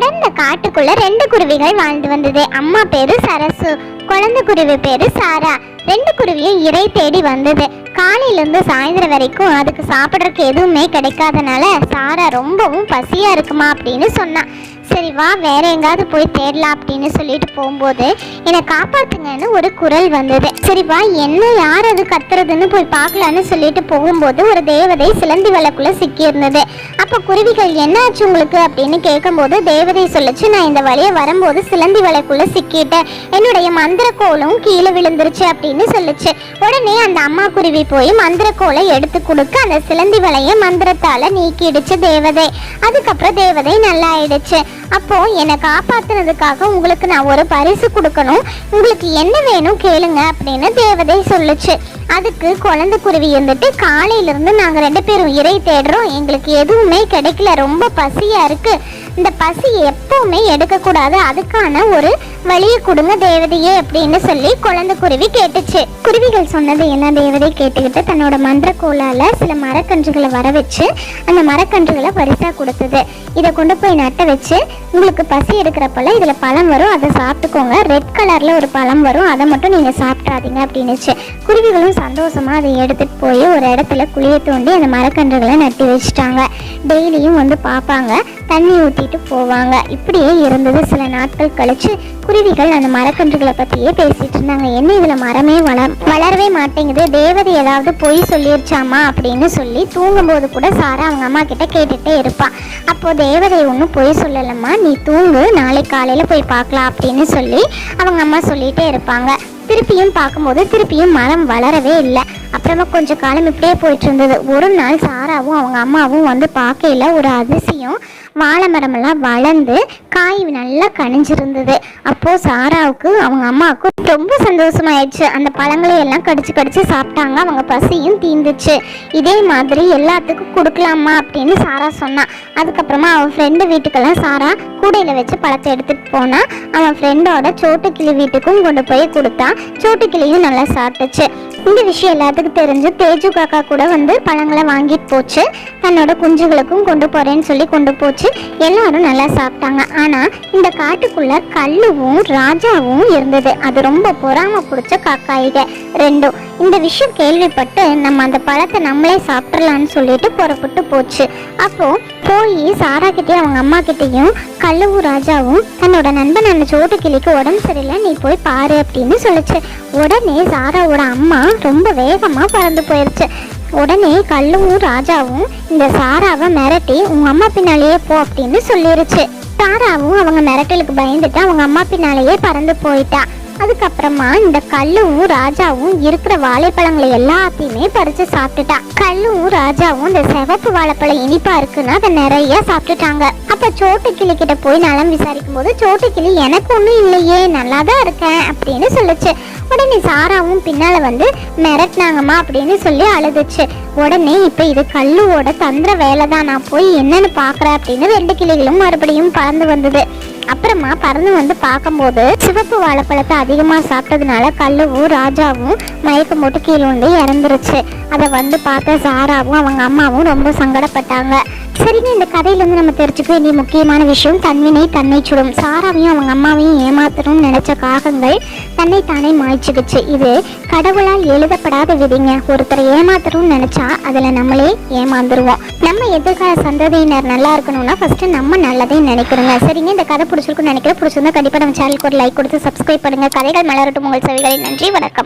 அடர்ந்த காட்டுக்குள்ள ரெண்டு குருவிகள் வாழ்ந்து வந்தது. அம்மா பேரு சரசு குழந்தை குருவி பேரு சாரா. ரெண்டு குருவியும் இறை தேடி வந்தது. காலையில இருந்து சாயந்தரம் வரைக்கும் அதுக்கு சாப்பிட்றதுக்கு எதுவுமே கிடைக்காதனால சாரா ரொம்பவும் பசியா இருக்குமா அப்படின்னு சொன்னான் சரி வா வேற எங்காவது போய் தேடலாம் அப்படின்னு சொல்லிட்டு போகும்போது என்னை காப்பாத்துங்கன்னு ஒரு குரல் வந்தது. சரி வா என்ன யார் அது கத்துறதுன்னு போய் பார்க்கலான்னு சொல்லிட்டு போகும்போது ஒரு தேவதை சிலந்தி வலைக்குள்ள சிக்கி இருந்தது அப்ப குருவிகள் என்ன ஆச்சு உங்களுக்கு? அப்படின்னு கேட்கும்போது தேவதை சொல்லிச்சு நான் இந்த வழியை வரும்போது சிலந்தி வலைக்குள்ள சிக்கிட்டேன். என்னுடைய மந்திரக்கோலும் கீழே விழுந்துருச்சு அப்படின்னு சொல்லிச்சு. உடனே அந்த அம்மா குருவி போய் மந்திரக்கோலை எடுத்து கொடுக்க அந்த சிலந்தி வலையை மந்திரத்தால நீக்கிடுச்சு தேவதை. அதுக்கப்புறம் தேவதை நல்லா ஆயிடுச்சு அப்போ என்னை காப்பாத்துனதுக்காக உங்களுக்கு நான் ஒரு பரிசு கொடுக்கணும். உங்களுக்கு என்ன வேணும் கேளுங்க அப்படின்னு தேவதை சொல்லுச்சு. அதுக்கு குழந்தை குருவி இருந்துட்டு காலையிலேருந்து நாங்கள் ரெண்டு பேரும் இறை தேடுறோம். எங்களுக்கு எதுவுமே கிடைக்கல. ரொம்ப பசியாக இருக்குது இந்த பசி எப்போவுமே எடுக்கக்கூடாது. அதுக்கான ஒரு வழியை கொடுங்க தேவதையே அப்படின்னு சொல்லி குழந்தை குருவி கேட்டுச்சு. குருவிகள் சொன்னது என்ன? தேவதை கேட்டுக்கிட்டு தன்னோட மந்திர கோலால சில மரக்கன்றுகளை வர வச்சு அந்த மரக்கன்றுகளை பரிசா கொடுத்தது. இதை கொண்டு போய் நட்ட வச்சு உங்களுக்கு பசி எடுக்கிறப்பெல்லாம் இதுல பழம் வரும் அதை சாப்பிட்டுக்கோங்க. ரெட் கலர்ல ஒரு பழம் வரும் அதை மட்டும் நீங்க சாப்பிடாதீங்க அப்படின்னுச்சு. குருவிகளும் சந்தோஷமா அதை எடுத்துட்டு போய் ஒரு இடத்துல குழிய தோண்டி அந்த மரக்கன்றுகளை நட்டி வச்சுட்டாங்க. டெய்லியும் வந்து பார்ப்பாங்க தண்ணி ஊற்றிட்டு போவாங்க. இப்படியே இருந்தது. சில நாட்கள் கழிச்சு குருவிகள் அந்த மரக்கன்றுகளை பற்றியே பேசிட்டு இருந்தாங்க. என்ன இதில் மரமே வளர் வளரவே மாட்டேங்குது. தேவதை ஏதாவது பொய் சொல்லிருச்சாமா அப்படின்னு சொல்லி தூங்கும்போது கூட சாரா அவங்க அம்மா கிட்ட கேட்டுட்டே இருப்பா. அப்போ தேவதை ஒன்றும் பொய் சொல்லலம்மா. நீ தூங்கு நாளை காலையில் போய் பார்க்கலாம் அப்படின்னு சொல்லி அவங்க அம்மா சொல்லிட்டே இருப்பாங்க. திருப்பியும் பார்க்கும்போது திருப்பியும் மரம் வளரவே இல்லை. அப்புறமா கொஞ்சம் காலம் இப்படியே போயிட்டு இருந்தது. ஒரு நாள் சாராவும் அவங்க அம்மாவும் வந்து பார்க்கையில ஒரு அதிசயம். வாழை மரமெல்லாம் வளர்ந்து காய் நல்லா கனிஞ்சிருந்தது. அப்போது சாராவுக்கு அவங்க அம்மாவுக்கும் ரொம்ப சந்தோஷமாயிடுச்சு. அந்த பழங்களை எல்லாம் கடிச்சு கடிச்சு சாப்பிட்டாங்க. அவங்க பசியும் தீந்துச்சு. இதே மாதிரி எல்லாத்துக்கும் கொடுக்கலாமா அப்படின்னு சாரா சொன்னான் அதுக்கப்புறமா அவன் ஃப்ரெண்டு வீட்டுக்கெல்லாம் சாரா கூடையில் வச்சு பழத்தை எடுத்துகிட்டு போனால் அவன் ஃப்ரெண்டோட சோட்டுக்கிளி வீட்டுக்கும் கொண்டு போய் கொடுத்தா சோட்டுக்கிளியும் நல்லா சாப்பிட்டுச்சு. இந்த விஷயம் எல்லாத்துக்கும் தெரிஞ்சு தேஜு காக்கா கூட வந்து பழங்களை வாங்கிட்டு போச்சு. தன்னோட குஞ்சுகளுக்கும் கொண்டு போறேன்னு சொல்லி கொண்டு போச்சு. எல்லாரும் நல்லா சாப்பிட்டாங்க. ஆனா இந்த காட்டுக்குள்ள கல்லுவும் ராஜாவும் இருந்தது. அது ரொம்ப பொறாம பிடிச்ச காக்காயிக ரெண்டும். இந்த விஷயம் கேள்விப்பட்டு நம்ம அந்த பழத்தை நம்மளே சாப்பிட்றலான்னு சொல்லிட்டு புறப்பட்டு போச்சு. அப்போ போய் சாரா கிட்டேயும் அவங்க அம்மா கிட்டேயும் கல்லவு ராஜாவும் தன்னோட நண்பன் அந்த சோட்டு கிளிக்கு உடம்பு சரியில்லை நீ போய் பாரு அப்படின்னு சொல்லுச்சு. உடனே சாராவோட அம்மா ரொம்ப வேகமாக பறந்து போயிருச்சு. உடனே கல்லுவும் ராஜாவும் இந்த சாராவை மிரட்டி உங்க அம்மா பின்னாலேயே போ அப்படின்னு சொல்லிருச்சு. சாராவும் அவங்க மிரட்டலுக்கு பயந்துட்டு அவங்க அம்மா பின்னாலேயே பறந்து போயிட்டா. அதுக்கப்புறமா இந்த கல்லுவும் ராஜாவும் இருக்கிற வாழைப்பழங்களை எல்லாத்தையுமே பறிச்சு சாப்பிட்டுட்டா. கல்லும் ராஜாவும் இந்த சிவப்பு வாழைப்பழம் இனிப்பா இருக்குன்னு அதை நிறைய சாப்பிட்டுட்டாங்க. அப்ப சோட்டு கிளி கிட்ட போய் நலம் விசாரிக்கும் போது சோட்டு கிளி எனக்கு ஒன்றும் இல்லையே நல்லா தான் இருக்கேன் அப்படின்னு சொல்லுச்சு. உடனே சாராவும் பின்னால வந்து மிரட்டினாங்கம்மா அப்படின்னு சொல்லி அழுதுச்சு. உடனே இப்ப இது கல்லுவோட தந்திர வேலை தான் நான் போய் என்னன்னு பாக்குறேன் அப்படின்னு ரெண்டு கிளிகளும் மறுபடியும் பறந்து வந்தது. அப்புறமா பறந்து வந்து பார்க்கும்போது சிவப்பு வாழைப்பழத்தை அதிகமாக சாப்பிட்டதுனால கல்லுவும் ராஜாவும் மயக்கம் போட்டு கீழே வந்து இறந்துருச்சு. அதை வந்து பார்த்த சாராவும் அவங்க அம்மாவும் ரொம்ப சங்கடப்பட்டாங்க. சரிங்க இந்த கதையிலேருந்து நம்ம தெரிஞ்சுக்க வேண்டிய முக்கியமான விஷயம் தன்வினை தன்னை சுடும். சாராவையும் அவங்க அம்மாவையும் ஏமாத்தணும்னு நினைச்ச காகங்கள் தன்னை தானே மாய்ச்சிக்கிச்சு. இது கடவுளால் எழுதப்படாத விதிங்க. ஒருத்தரை ஏமாத்தணும்னு நினைச்சா அதில் நம்மளே ஏமாந்துருவோம். நம்ம எதிர்கால சந்ததியினர் நல்லா இருக்கணும்னா ஃபர்ஸ்ட் நம்ம நல்லதே நினைக்கிறோங்க. சரிங்க இந்த கதை பிடிச்சிருக்குன்னு நினைக்கிறேன். பிடிச்சிருந்தா கண்டிப்பாக நம்ம சேனலுக்கு ஒரு லைக் கொடுத்து சப்ஸ்கிரைப் பண்ணுங்க. கதைகள் மலரட்டும். உங்கள் செவிகளை நன்றி வணக்கம்.